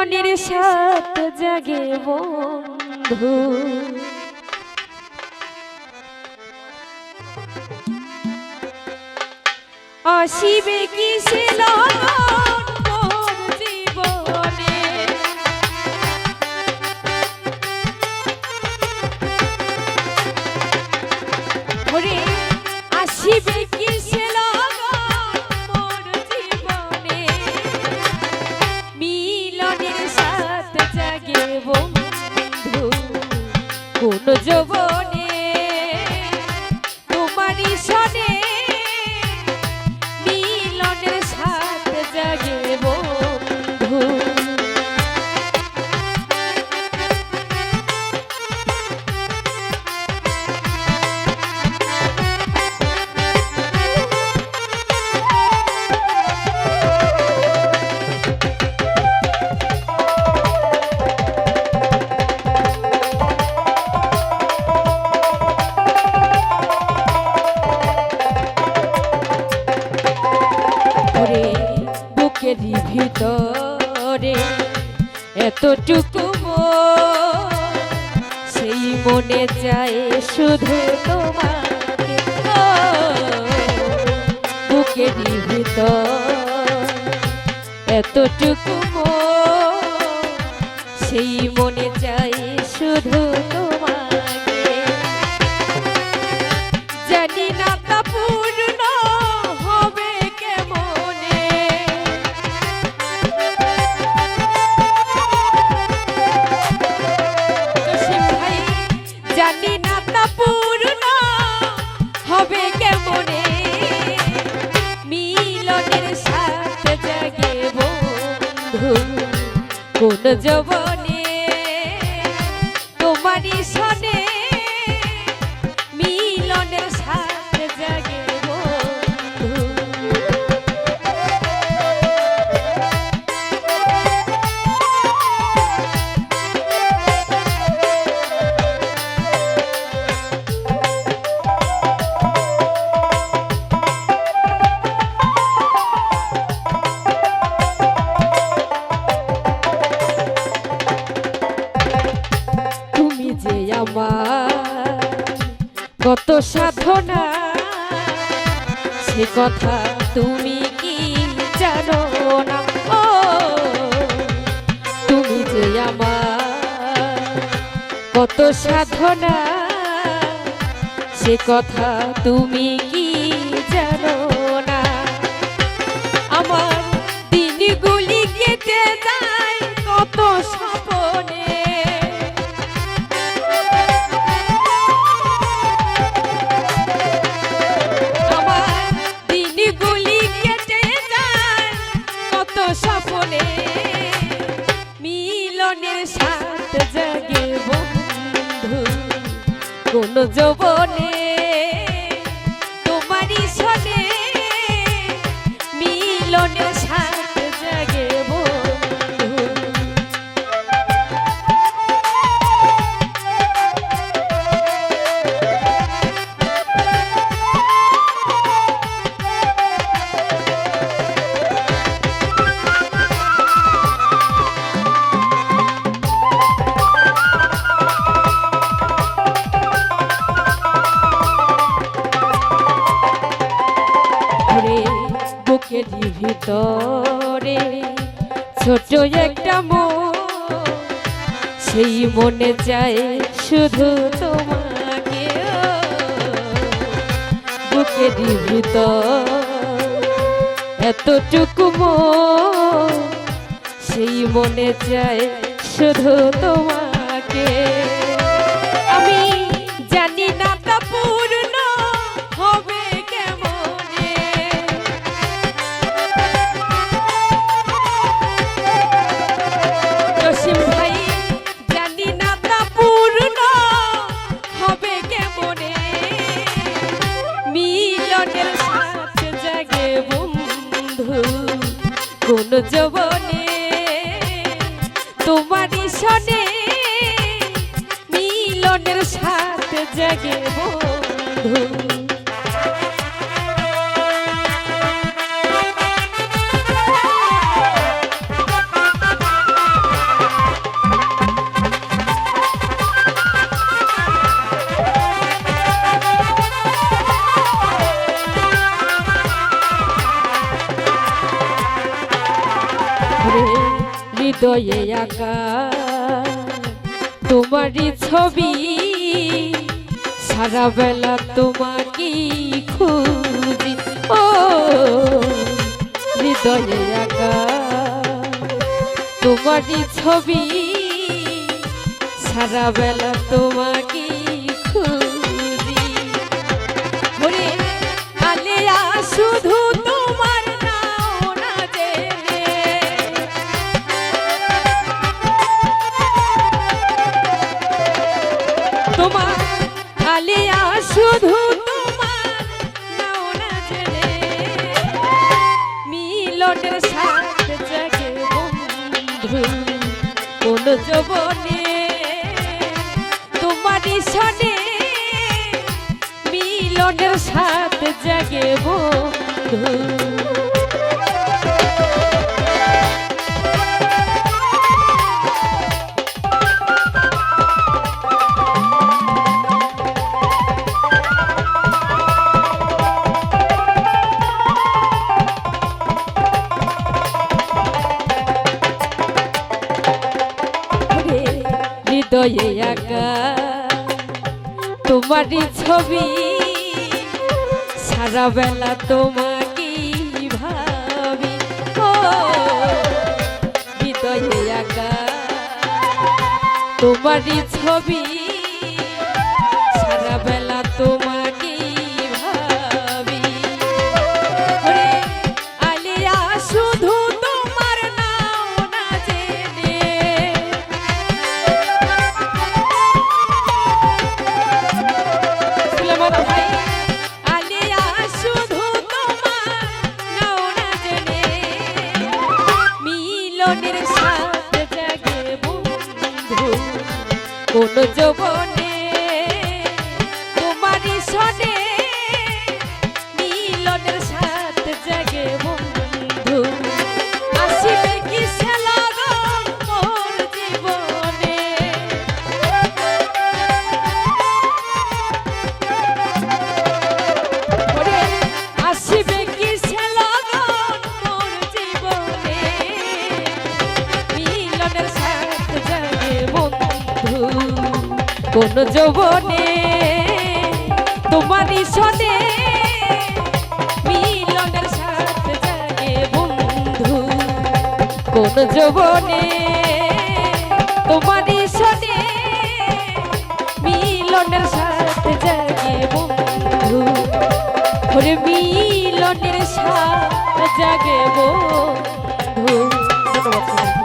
মিলনের সাত জাগে বন্ধু। অশিবে কি সে ভিতরে এতটুকু সেই মনে যায় শুধু তোমার এতটুকু সেই মনে যায় শুধু তোমাকে কোন যবনে কত সাধনা। সে কথা তুমি কি জানো না? ও, তুমি যে আমার কত সাধনা। সে কথা তুমি কি জানো না? আমার যৌবনে ভিতরে ছোট একটা মন সেই মনে চায় শুধু তোমাকে। ও, বুকের ভিতর এতটুকু মন সেই মনে চায় শুধু তোমাকে। তোমারই সনে মিলনের সাথে জাগে বন্ধু হৃদয়ে আঁকা। তোমারই ছবি সারা বেলা তোমাকে খুঁজি। ও, হৃদয়ে আঁকা। তোমারই ছবি সারা বেলা তোমাকে যবনে তোমারই সনে মিলনের সাথে জাগে বন্ধু হৃদয়ে একা তোমারই ছবি সারা বেলা তোমাকে ভাবি। হৃদয়ে একা তোমারই ছবি কোন যৌবনে কোন যৌবনে তোমারই সনে মিলনের সাথে জাগে বন্ধু। কোন যৌবনে তোমারই সনে মিলনের সাথে জাগে বন্ধু। ওরে মিলনের সাথে জাগে বন্ধু। ধন্যবাদ।